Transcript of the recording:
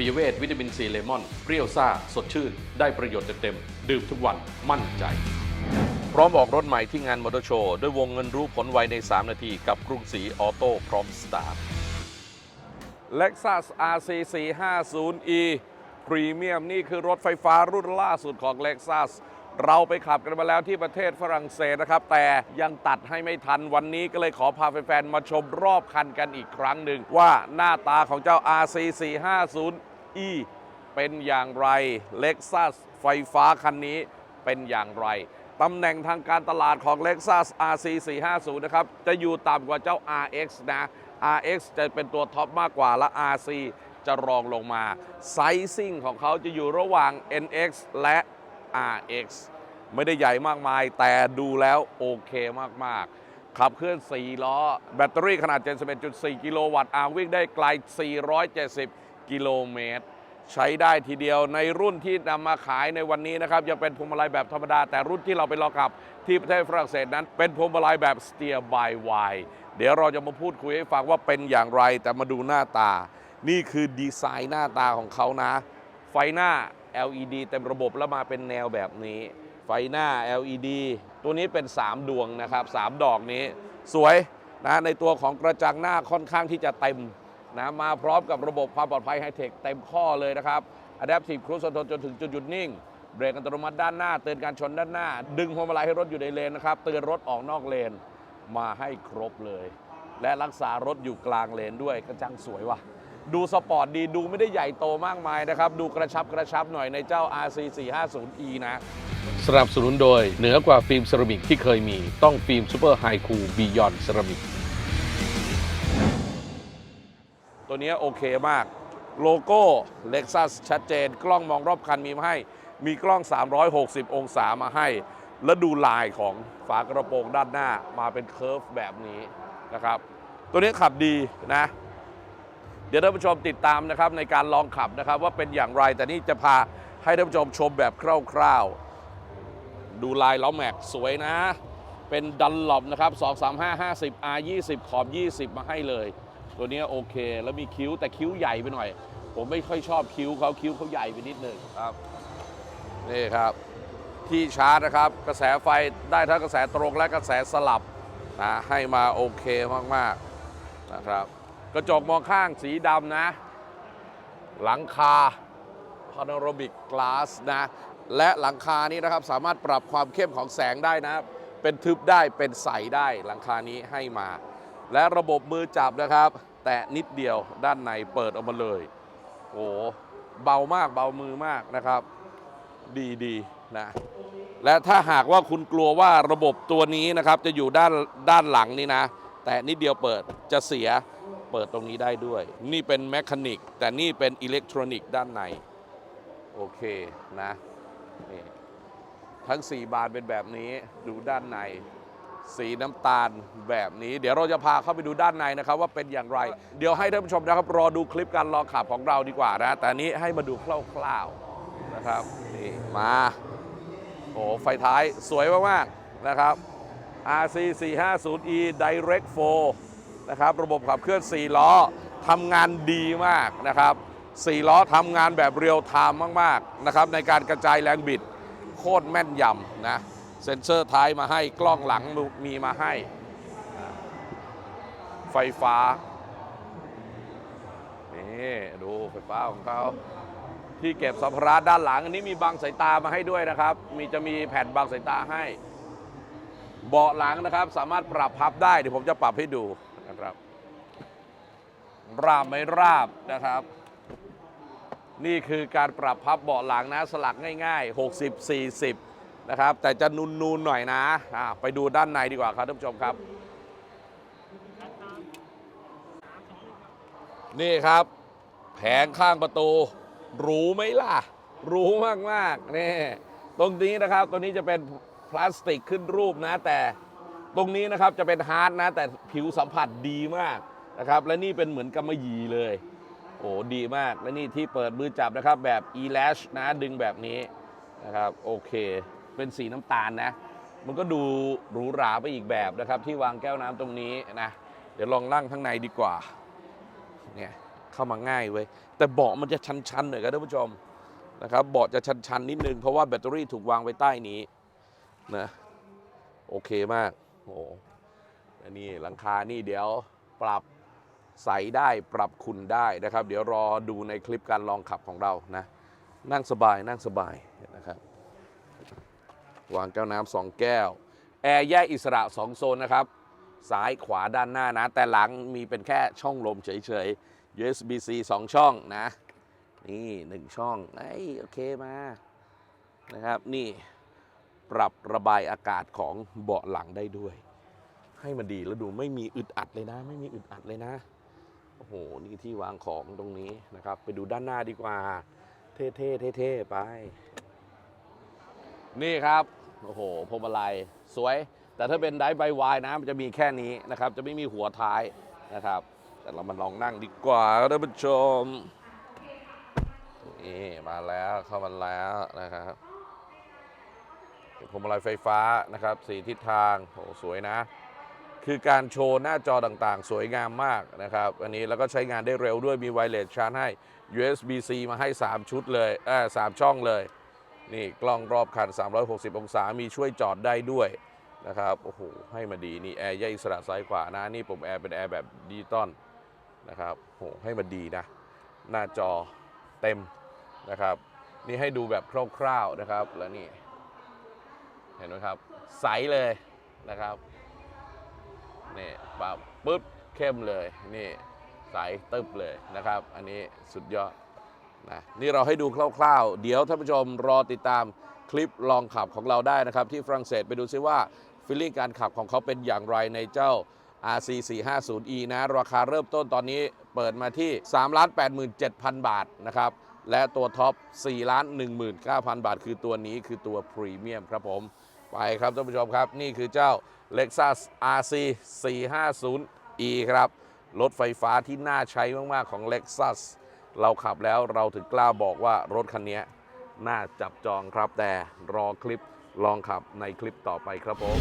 ปิยเวทวิตามินซีเลมอน เปรี้ยวซ่า สดชื่น ได้ประโยชน์เต็มๆ ดื่มทุกวันมั่นใจ พร้อมออกรถใหม่ที่งานมอเตอร์โชว์ ด้วยวงเงินรู้ผลไวใน 3 นาที กับกรุงศรีออโต้พร้อมสตาร์ท Lexus RC 450e Premium นี่คือรถไฟฟ้ารุ่นล่าสุดของ Lexus เราไปขับกันมาแล้วที่ประเทศฝรั่งเศสนะครับ แต่ยังตัดให้ไม่ทันวันนี้ก็เลยขอพาแฟนๆมาชมรอบคันกันอีกครั้งหนึ่ง ว่าหน้าตาของเจ้า RC E เป็นอย่างไร Lexus ไฟฟ้าคันนี้เป็นอย่างไรตำแหน่งทางการตลาดของ Lexus RC 450นะครับ จะอยู่ต่ำกว่าเจ้า RX นะ RX จะเป็นตัวท็อปมากกว่า และ RC จะรองลงมา ไซซิ่งของเขาจะอยู่ระหว่าง NX และ RX ไม่ได้ใหญ่มากมาย แต่ดูแล้วโอเคมาก ๆ ขับเคลื่อน 4 ล้อ แบตเตอรี่ขนาด 71.4 กิโลวัตต์อาวิ่งได้ไกล 470 กิโลเมตร ใช้ได้ทีเดียวในรุ่นที่นำมาขายในวันนี้นะครับยังเป็นพวงมาลัยแบบธรรมดา แต่รุ่นที่เราไปลองขับ ที่ประเทศฝรั่งเศสนั้น เป็นพวงมาลัยแบบ Steer by Wire เดี๋ยวเราจะมาพูดคุยให้ฟังว่าเป็นอย่างไรแต่มาดูหน้าตา นี่คือดีไซน์หน้าตาของเขานะ ไฟหน้า LED เต็มระบบแล้วมาเป็นแนวแบบนี้ ไฟหน้า LED ตัวนี้เป็น 3 ดวงนะครับ 3 ดอกนี้ สวยนะในตัวของกระจังหน้าค่อนข้างที่จะเต็ม นะมาพร้อมกับระบบความปลอดภัยไฮเทคเต็มข้อเลยนะครับ Adaptive Cruise Control จนถึงจุดหยุดนิ่ง เบรกอัตโนมัติด้านหน้า เตือนการชนด้านหน้า ดึงพวงมาลัยให้รถอยู่ในเลนนะครับ เตือนรถออกนอกเลน มาให้ครบเลย และรักษารถอยู่กลางเลนด้วยกระจังสวยว่ะ ดูสปอร์ตดีดูไม่ได้ใหญ่โตมากมายนะครับ ดูกระชับกระชับหน่อยในเจ้า RC 450e นะสนับสนุนโดยเหนือกว่าฟิล์มเซรามิกที่เคยมีต้องฟิล์มซูเปอร์ไฮคูบียอนเซรามิก ตัวนี้โอเคมาก โลโก้ Lexus ชัดเจน กล้องมองรอบคันมีมาให้ มีกล้อง 360 องศามาให้ แล้วดูลายของฝากระโปรงด้านหน้ามาเป็นเคิร์ฟแบบนี้นะครับ ตัวนี้ขับดีนะ เดี๋ยวท่านผู้ชมติดตามนะครับในการลองขับนะครับว่าเป็นอย่างไร แต่นี่จะพาให้ท่านผู้ชมชมแบบคร่าวๆ ดูลายล้อแม็กสวยนะ เป็นดันหลบนะครับ 235 50 R 20 ขอบ 20 มาให้เลย ตัวนี้โอเค แล้วมีคิ้วแต่คิ้วใหญ่ไปหน่อย ผมไม่ค่อยชอบคิ้วเขาคิ้วเขาใหญ่ไปนิดหนึงครับนี่ครับที่ชาร์จนะครับ กระแสไฟได้ทั้งกระแสตรงและกระแสสลับนะให้มาโอเคมากๆนะครับ กระจกมองข้างสีดำนะ หลังคา Panoramic Glass นะและหลังคานี้นะครับสามารถปรับความเข้มของแสงได้นะ เป็นทึบได้เป็นใสได้หลังคานี้ให้มา และระบบมือจับนะครับ แตะนิดเดียวด้านในเปิดออกมาเลยโอ้โหเบามากเบามือมากนะครับ ดีดีนะและถ้าหากว่าคุณกลัวว่าระบบตัวนี้นะครับ จะอยู่ด้านด้านหลังนี่นะ แต่นิดเดียวเปิดจะเสียเปิดตรงนี้ได้ด้วย นี่เป็นแมคานิกแต่นี่เป็นอิเล็กทรอนิกด้านใน โอเคนะนี่ทั้ง 4 บานเป็นแบบนี้ดูด้านใน สีน้ำตาลแบบนี้ เดี๋ยวเราจะพาเข้าไปดูด้านในนะครับ ว่าเป็นอย่างไร เดี๋ยวให้ท่านผู้ชมนะครับ รอดูคลิปการลองขับของเราดีกว่านะแต่อันนี้ให้มาดูคร่าวๆนะครับนี่มาโอ้ไฟท้ายสวยมากๆนะครับ RC 450e Direct 4นะครับระบบขับเคลื่อน 4 ล้อทำงานดีมากนะครับ 4 ล้อทำงานแบบเรียลไทม์มากๆนะครับในการกระจายแรงบิดโคตรแม่นยำนะ เซ็นเซอร์ท้ายมาให้กล้องหลังมีมาให้ ไฟฟ้า นี่ ดูไฟฟ้าของเขาที่เก็บสัมภาระด้านหลัง อันนี้มีบังสายตามาให้ด้วยนะครับ มีจะมีแผ่นบังสายตาให้ เบาะหลังนะครับ สามารถปรับพับได้เดี๋ยวผมจะปรับให้ดูนะครับ ราบไม่ราบนะครับ นี่คือการปรับพับเบาะหลังนะสลักง่าย ๆ 60 40 นะครับ แต่จะนูนๆหน่อยนะะไปดูด้านในดีกว่าครับท่านผู้ชมครับ นี่ครับ แผงข้างประตูหรูไหมล่ะหรูมากๆนี่ตรงนี้นะครับตัวนี้จะเป็นพลาสติกขึ้นรูปนะ แต่ตรงนี้นะครับจะเป็นฮาร์ดนะ แต่ผิวสัมผัสดีมากนะครับ และนี่เป็นเหมือนกำมะหยี่เลยโอ้ดีมากและนี่ที่เปิดมือจับนะครับแบบ e-lash นะดึงแบบนี้นะครับ โอเค เป็นสีน้ำตาลนะ มันก็ดูหรูหราไปอีกแบบนะครับ ที่วางแก้วน้ำตรงนี้นะ เดี๋ยวลองนั่งข้างในดีกว่า เนี่ยเข้ามาง่ายเว้ย แต่เบาะมันจะชันๆหน่อยครับท่านผู้ชมนะครับ เบาะจะชันๆนิดนึง เพราะว่าแบตเตอรี่ถูกวางไว้ใต้นี้นะโอเคมากโอ้โหอันนี้หลังคานี่เดี๋ยวปรับใสได้ปรับคุณได้นะครับ เดี๋ยวรอดูในคลิปการลองขับของเรานะ นั่งสบายนั่งสบายนะครับ วางแก้วน้ำสองแก้ว แอร์แยกอิสระ 2 โซนนะครับ ซ้ายขวาด้านหน้านะ แต่หลังมีเป็นแค่ช่องลมเฉยๆ USB-C 2 ช่องนะ นี่ 1 ช่องไอ้โอเคมา นะครับ นี่ปรับระบายอากาศของเบาะหลังได้ด้วย ให้มันดีแล้วดูไม่มีอึดอัดเลยนะ ไม่มีอึดอัดเลยนะ โอ้โห นี่ที่วางของตรงนี้นะครับ ไปดูด้านหน้าดีกว่า เท่ๆเท่ๆไป นี่ครับ โอ้โหพวงมาลัยสวย แต่ถ้าเป็นไดฟ์ไบวายนะมันจะมีแค่นี้นะครับ จะไม่มีหัวท้ายนะครับ แต่เรามาลองนั่งดีกว่าท่านผู้ชมนี่มาแล้วเข้ามาแล้วนะครับพวงมาลัยไฟฟ้านะครับสีทิศทางโอ้สวยนะ คือการโชว์หน้าจอต่างๆ สวยงามมากนะครับ อันนี้แล้วก็ใช้งานได้เร็วด้วยมีไวเลสชาร์จให้ USB-C มาให้ 3 ชุดเลยเออสามช่องเลย นี่กล้องรอบคัน 360 องศา มีช่วยจอดได้ด้วยนะครับ โอ้โห ให้มาดีนี่แอร์แยกอิสระซ้ายขวานะ นี่ผมแอร์เป็นแอร์แบบดิจิตอลนะครับโอ้โหให้มันดีนะ หน้าจอเต็มนะครับ นี่ให้ดูแบบคร่าวๆนะครับ แล้วนี่ เห็นไหมครับ ใสเลยนะครับ นี่ปั๊บปุ๊บเข้มเลย นี่ใสตึบเลยนะครับ อันนี้สุดยอด นะนี่เราให้ดูคร่าวๆ เดี๋ยวท่านผู้ชมรอติดตามคลิปลองขับของเราได้นะครับ ที่ฝรั่งเศสไปดูซิว่าฟีลลิ่งการขับของเขาเป็นอย่างไรในเจ้า RC 450e นะ ราคาเริ่มต้นตอนนี้เปิดมาที่ 3 8 7 0 0 0 บาทนะครับ และตัวท็อป 4 1 9 0 0 0 บาท คือตัวนี้คือตัวพรีเมียมครับผม ไปครับท่านผู้ชมครับ นี่คือเจ้า Lexus RC 450e ครับ รถไฟฟ้าที่น่าใช้มาก ๆ ของ Lexus เราขับแล้วเราถึงกล้าบอกว่ารถคันนี้น่าจับจองครับแต่รอคลิปลองขับในคลิปต่อไปครับผม